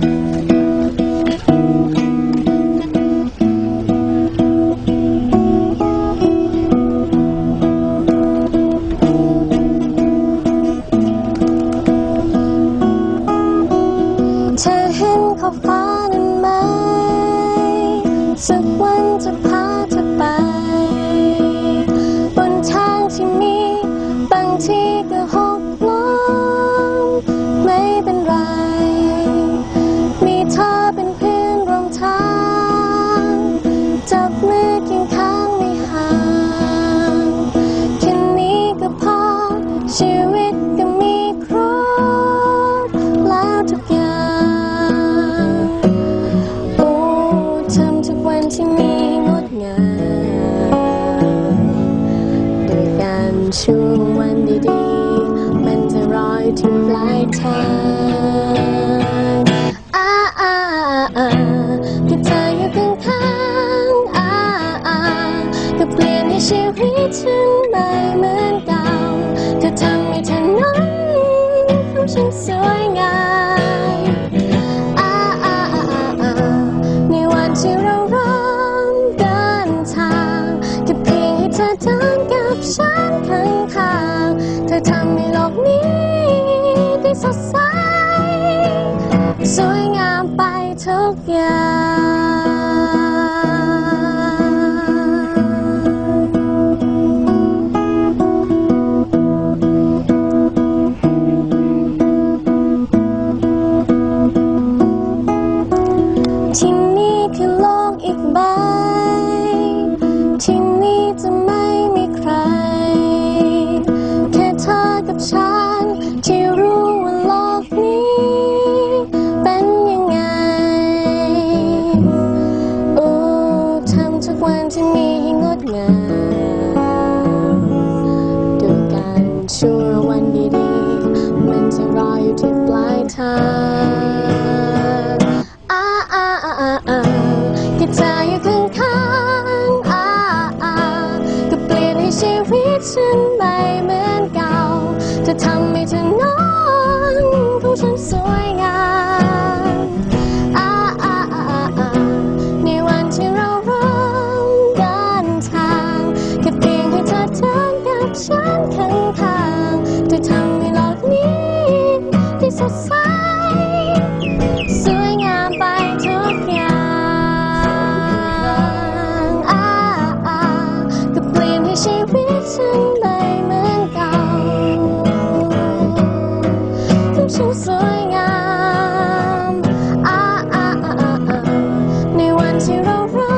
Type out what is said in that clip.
เธอเห็นขอบฟ้านั้นไหม สักวันจะพาเธอไป บนทางที่มี บางที่ก็ห ช่วงวันดีๆ มันจะรออยู่ที่ปลายทางอ่าอ่าอ่าก็เธออยู่ข้างๆอ่าอ่าก็เปลี่ยนให้ชีวิตฉันไม่เหมือนเก่าเธอทำให้ถนนของฉันสวยงามอ่าอ่าอ่าอ่าอ่าในวันที่เราเริ่มเดินทางก็เพียงให้เธอเดินกับฉัน ข้างๆเธอทำให้โลกนี้ได้สดใส สวยงามไปทุกอย่าง ที่ปลายทางอ่าอ่าอ่าอ่าอาก็เธออยู่ข้างๆอ่าอ่าก็เปลี่ยนให้ชีวิตฉันไปเหมือนเก่าเธอทำให้ถนน วันที่